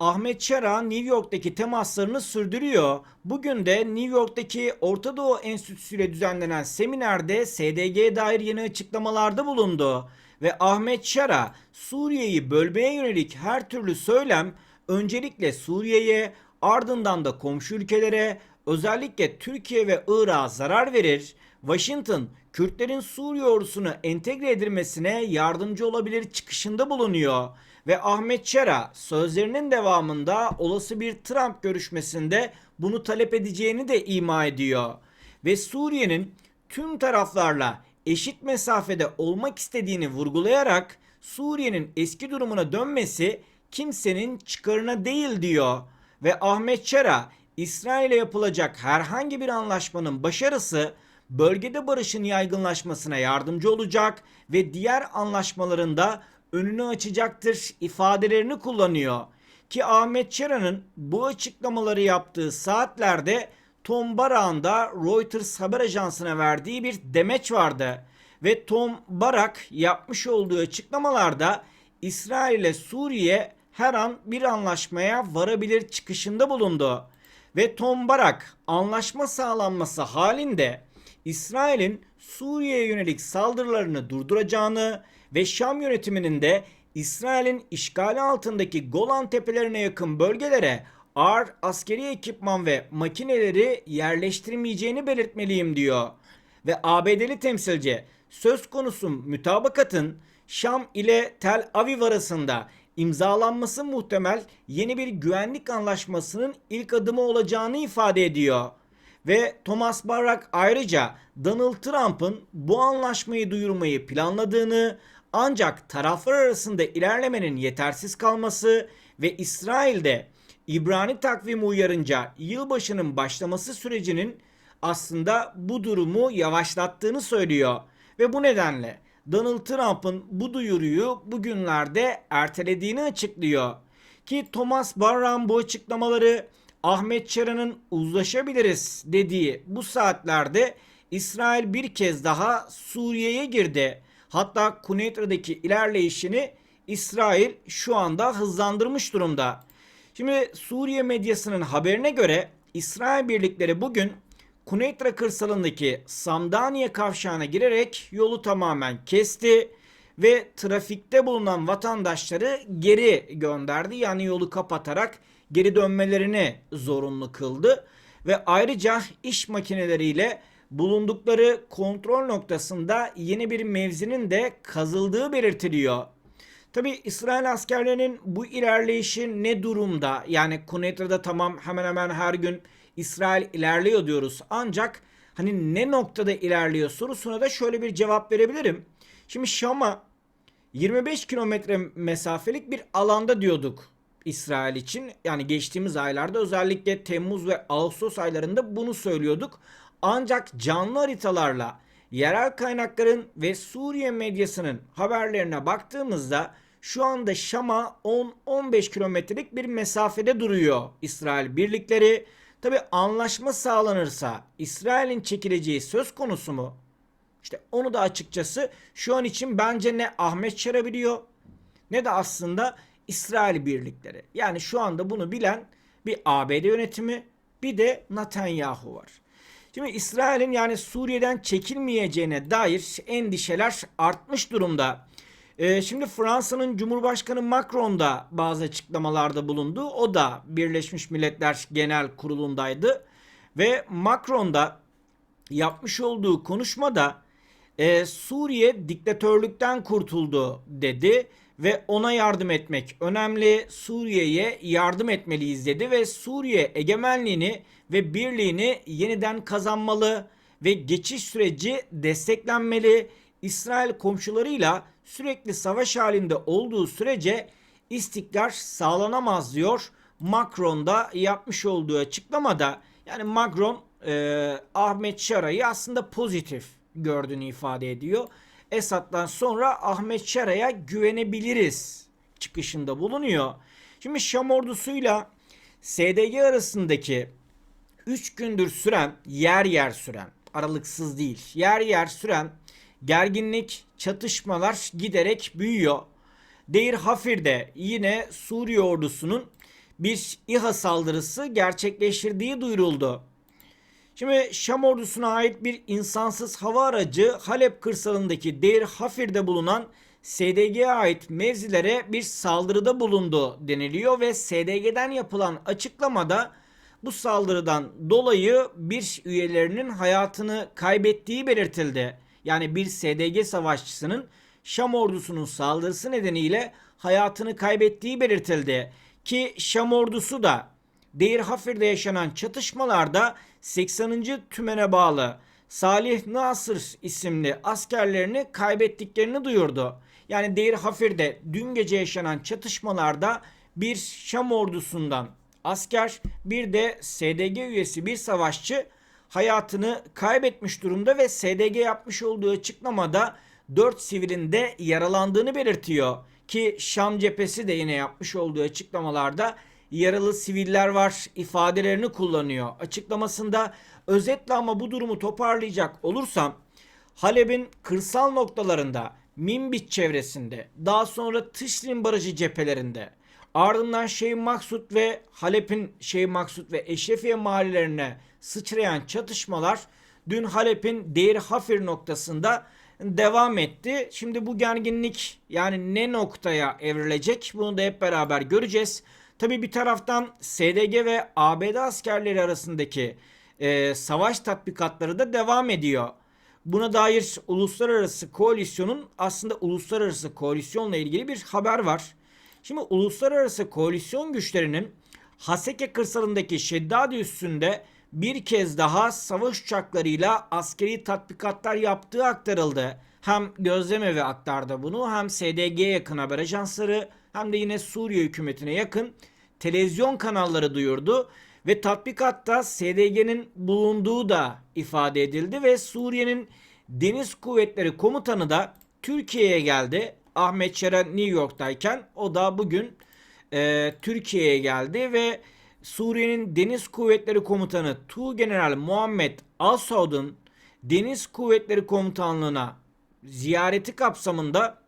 Ahmet Şara New York'taki temaslarını sürdürüyor. Bugün de New York'taki Orta Doğu Enstitüsü ile düzenlenen seminerde SDG'ye dair yeni açıklamalarda bulundu. Ve Ahmet Şara Suriye'yi bölmeye yönelik her türlü söylem öncelikle Suriye'ye ardından da komşu ülkelere özellikle Türkiye ve Irak'a zarar verir. Washington Kürtlerin Suriye ordusuna entegre edilmesine yardımcı olabilir çıkışında bulunuyor ve Ahmet Şera sözlerinin devamında olası bir Trump görüşmesinde bunu talep edeceğini de ima ediyor. Ve Suriye'nin tüm taraflarla eşit mesafede olmak istediğini vurgulayarak Suriye'nin eski durumuna dönmesi kimsenin çıkarına değil diyor. Ve Ahmet Şera İsrail'e yapılacak herhangi bir anlaşmanın başarısı bölgede barışın yaygınlaşmasına yardımcı olacak ve diğer anlaşmalarında önünü açacaktır ifadelerini kullanıyor. Ki Ahmet Çera'nın bu açıklamaları yaptığı saatlerde Tom Barak'ın Reuters haber ajansına verdiği bir demeç vardı. Ve Tom Barak yapmış olduğu açıklamalarda İsrail ile Suriye her an bir anlaşmaya varabilir çıkışında bulundu. Ve Tom Barak anlaşma sağlanması halinde İsrail'in Suriye'ye yönelik saldırılarını durduracağını ve Şam yönetiminin de İsrail'in işgali altındaki Golan tepelerine yakın bölgelere ağır askeri ekipman ve makineleri yerleştirmeyeceğini belirtmeliyim diyor. Ve ABD'li temsilci söz konusu mütabakatın Şam ile Tel Aviv arasında imzalanması muhtemel yeni bir güvenlik anlaşmasının ilk adımı olacağını ifade ediyor. Ve Thomas Barak ayrıca Donald Trump'ın bu anlaşmayı duyurmayı planladığını ancak taraflar arasında ilerlemenin yetersiz kalması ve İsrail'de İbrani takvimi uyarınca yılbaşının başlaması sürecinin aslında bu durumu yavaşlattığını söylüyor. Ve bu nedenle Donald Trump'ın bu duyuruyu bugünlerde ertelediğini açıklıyor. Ki Thomas Barran bu açıklamaları Ahmet Çara'nın uzlaşabiliriz dediği bu saatlerde İsrail bir kez daha Suriye'ye girdi. Hatta Kunetra'daki ilerleyişini İsrail şu anda hızlandırmış durumda. Şimdi Suriye medyasının haberine göre İsrail birlikleri bugün Kunetra kırsalındaki Samdaniye kavşağına girerek yolu tamamen kesti ve trafikte bulunan vatandaşları geri gönderdi. Yani yolu kapatarak geri dönmelerini zorunlu kıldı ve ayrıca iş makineleriyle bulundukları kontrol noktasında yeni bir mevzinin de kazıldığı belirtiliyor. Tabi İsrail askerlerinin bu ilerleyişi ne durumda? Yani Kunetra'da tamam hemen hemen her gün İsrail ilerliyor diyoruz. Ancak hani ne noktada ilerliyor sorusuna da şöyle bir cevap verebilirim. Şimdi Şam'a 25 kilometre mesafelik bir alanda diyorduk İsrail için. Yani geçtiğimiz aylarda özellikle Temmuz ve Ağustos aylarında bunu söylüyorduk. Ancak canlı haritalarla yerel kaynakların ve Suriye medyasının haberlerine baktığımızda şu anda Şam'a 10-15 kilometrelik bir mesafede duruyor İsrail birlikleri. Tabi anlaşma sağlanırsa İsrail'in çekileceği söz konusu mu? İşte onu da açıkçası şu an için bence ne Ahmet biliyor ne de aslında İsrail birlikleri. Yani şu anda bunu bilen bir ABD yönetimi bir de Netanyahu var. Şimdi İsrail'in yani Suriye'den çekilmeyeceğine dair endişeler artmış durumda. Ee, şimdi Fransa'nın Cumhurbaşkanı Macron da bazı açıklamalarda bulundu. O da Birleşmiş Milletler Genel Kurulu'ndaydı. Ve Macron da yapmış olduğu konuşmada e, Suriye diktatörlükten kurtuldu dedi ve ona yardım etmek önemli. Suriye'ye yardım etmeliyiz dedi ve Suriye egemenliğini ve birliğini yeniden kazanmalı ve geçiş süreci desteklenmeli. İsrail komşularıyla sürekli savaş halinde olduğu sürece istikrar sağlanamaz diyor. Macron da yapmış olduğu açıklamada yani Macron e, Ahmet Şara'yı aslında pozitif gördüğünü ifade ediyor. Esad'dan sonra Ahmet Şara'ya güvenebiliriz çıkışında bulunuyor. Şimdi Şam ordusuyla SDG arasındaki 3 gündür süren, yer yer süren, aralıksız değil, yer yer süren gerginlik, çatışmalar giderek büyüyor. Deir Hafir'de yine Suriye ordusunun bir İHA saldırısı gerçekleştirdiği duyuruldu. Şimdi Şam ordusuna ait bir insansız hava aracı Halep kırsalındaki Deir Hafir'de bulunan SDG'ye ait mevzilere bir saldırıda bulundu deniliyor ve SDG'den yapılan açıklamada bu saldırıdan dolayı bir üyelerinin hayatını kaybettiği belirtildi. Yani bir SDG savaşçısının Şam ordusunun saldırısı nedeniyle hayatını kaybettiği belirtildi. Ki Şam ordusu da Deir Hafir'de yaşanan çatışmalarda 80. tümene bağlı Salih Nasır isimli askerlerini kaybettiklerini duyurdu. Yani Deir Hafir'de dün gece yaşanan çatışmalarda bir Şam ordusundan asker bir de SDG üyesi bir savaşçı hayatını kaybetmiş durumda ve SDG yapmış olduğu açıklamada 4 sivilin de yaralandığını belirtiyor. Ki Şam cephesi de yine yapmış olduğu açıklamalarda yaralı siviller var ifadelerini kullanıyor. Açıklamasında özetle ama bu durumu toparlayacak olursam Halep'in kırsal noktalarında Minbit çevresinde daha sonra Tışrin Barajı cephelerinde ardından Şeyh Maksut ve Halep'in Şeyh Maksut ve Eşrefiye mahallelerine sıçrayan çatışmalar dün Halep'in Deir Hafir noktasında devam etti. Şimdi bu gerginlik yani ne noktaya evrilecek bunu da hep beraber göreceğiz. Tabi bir taraftan SDG ve ABD askerleri arasındaki e, savaş tatbikatları da devam ediyor. Buna dair uluslararası koalisyonun aslında uluslararası koalisyonla ilgili bir haber var. Şimdi uluslararası koalisyon güçlerinin Haseke kırsalındaki Şeddadi üssünde bir kez daha savaş uçaklarıyla askeri tatbikatlar yaptığı aktarıldı. Hem gözlemevi aktardı bunu hem SDG'ye yakın haber ajansları hem de yine Suriye hükümetine yakın televizyon kanalları duyurdu ve tatbikatta SDG'nin bulunduğu da ifade edildi ve Suriye'nin Deniz Kuvvetleri Komutanı da Türkiye'ye geldi. Ahmet Şeren New York'tayken o da bugün e, Türkiye'ye geldi ve Suriye'nin Deniz Kuvvetleri Komutanı Tu General Muhammed Al-Saud'un Deniz Kuvvetleri Komutanlığı'na ziyareti kapsamında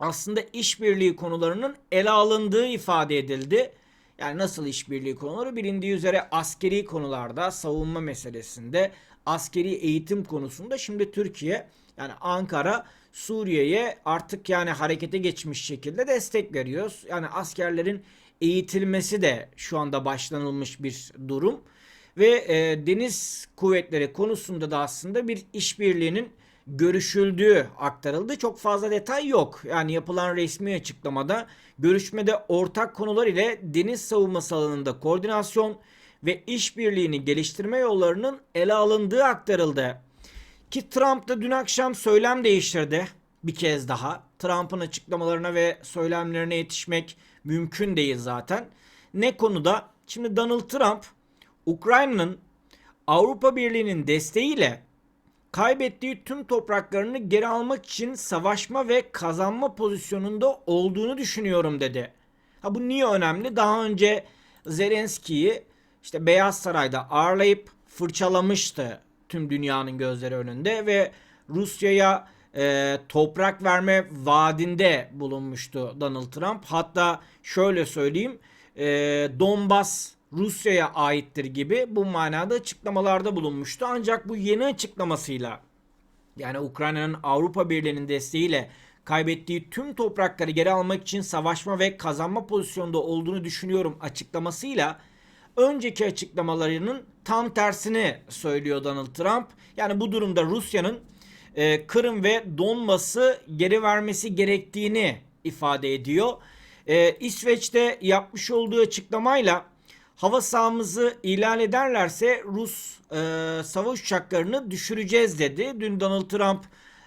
aslında işbirliği konularının ele alındığı ifade edildi. Yani nasıl işbirliği konuları bilindiği üzere askeri konularda, savunma meselesinde, askeri eğitim konusunda şimdi Türkiye yani Ankara Suriye'ye artık yani harekete geçmiş şekilde destek veriyoruz. Yani askerlerin eğitilmesi de şu anda başlanılmış bir durum. Ve e, deniz kuvvetleri konusunda da aslında bir işbirliğinin görüşüldüğü aktarıldı. Çok fazla detay yok. Yani yapılan resmi açıklamada görüşmede ortak konular ile deniz savunması alanında koordinasyon ve işbirliğini geliştirme yollarının ele alındığı aktarıldı. Ki Trump da dün akşam söylem değiştirdi bir kez daha. Trump'ın açıklamalarına ve söylemlerine yetişmek mümkün değil zaten. Ne konuda? Şimdi Donald Trump Ukrayna'nın Avrupa Birliği'nin desteğiyle kaybettiği tüm topraklarını geri almak için savaşma ve kazanma pozisyonunda olduğunu düşünüyorum dedi. Ha bu niye önemli? Daha önce Zelenski'yi işte Beyaz Saray'da ağırlayıp fırçalamıştı tüm dünyanın gözleri önünde ve Rusya'ya e, toprak verme vaadinde bulunmuştu Donald Trump. Hatta şöyle söyleyeyim e, Donbas Rusya'ya aittir gibi bu manada açıklamalarda bulunmuştu. Ancak bu yeni açıklamasıyla yani Ukrayna'nın Avrupa Birliği'nin desteğiyle kaybettiği tüm toprakları geri almak için savaşma ve kazanma pozisyonda olduğunu düşünüyorum açıklamasıyla önceki açıklamalarının tam tersini söylüyor Donald Trump. Yani bu durumda Rusya'nın e, Kırım ve Donbas'ı geri vermesi gerektiğini ifade ediyor. E, İsveç'te yapmış olduğu açıklamayla hava sahamızı ilan ederlerse Rus e, savaş uçaklarını düşüreceğiz dedi. Dün Donald Trump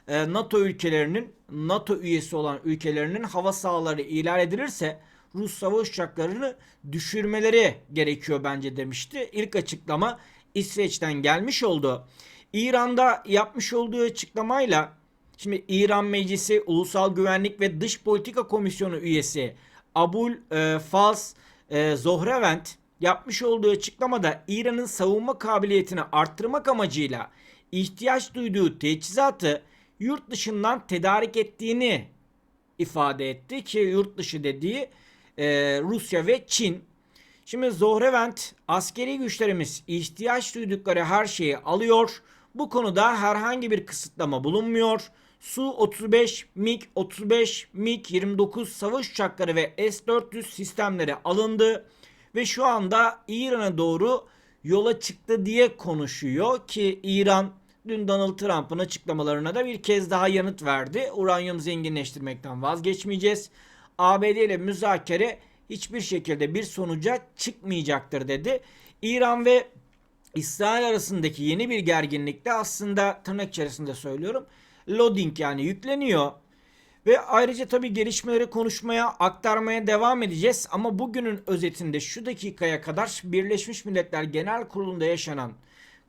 e, NATO ülkelerinin NATO üyesi olan ülkelerinin hava sahaları ilan edilirse Rus savaş uçaklarını düşürmeleri gerekiyor bence demişti. İlk açıklama İsveç'ten gelmiş oldu. İran'da yapmış olduğu açıklamayla şimdi İran Meclisi Ulusal Güvenlik ve Dış Politika Komisyonu üyesi Abul e, Fals e, Zohrevent yapmış olduğu açıklamada İran'ın savunma kabiliyetini arttırmak amacıyla ihtiyaç duyduğu teçhizatı yurt dışından tedarik ettiğini ifade etti ki yurt dışı dediği e, Rusya ve Çin. Şimdi Zohrevent askeri güçlerimiz ihtiyaç duydukları her şeyi alıyor. Bu konuda herhangi bir kısıtlama bulunmuyor. Su-35, MiG-35, MiG-29 savaş uçakları ve S-400 sistemleri alındı ve şu anda İran'a doğru yola çıktı diye konuşuyor ki İran dün Donald Trump'ın açıklamalarına da bir kez daha yanıt verdi. Uranyum zenginleştirmekten vazgeçmeyeceğiz. ABD ile müzakere hiçbir şekilde bir sonuca çıkmayacaktır dedi. İran ve İsrail arasındaki yeni bir gerginlikte aslında tırnak içerisinde söylüyorum. Loading yani yükleniyor. Ve ayrıca tabii gelişmeleri konuşmaya, aktarmaya devam edeceğiz. Ama bugünün özetinde şu dakikaya kadar Birleşmiş Milletler Genel Kurulu'nda yaşanan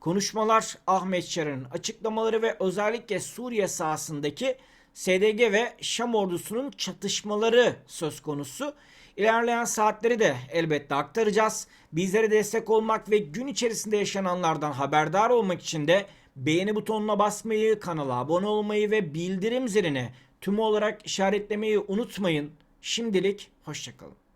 konuşmalar, Ahmet Şar'ın açıklamaları ve özellikle Suriye sahasındaki SDG ve Şam ordusunun çatışmaları söz konusu. İlerleyen saatleri de elbette aktaracağız. Bizlere destek olmak ve gün içerisinde yaşananlardan haberdar olmak için de beğeni butonuna basmayı, kanala abone olmayı ve bildirim zilini tüm olarak işaretlemeyi unutmayın. Şimdilik hoşçakalın.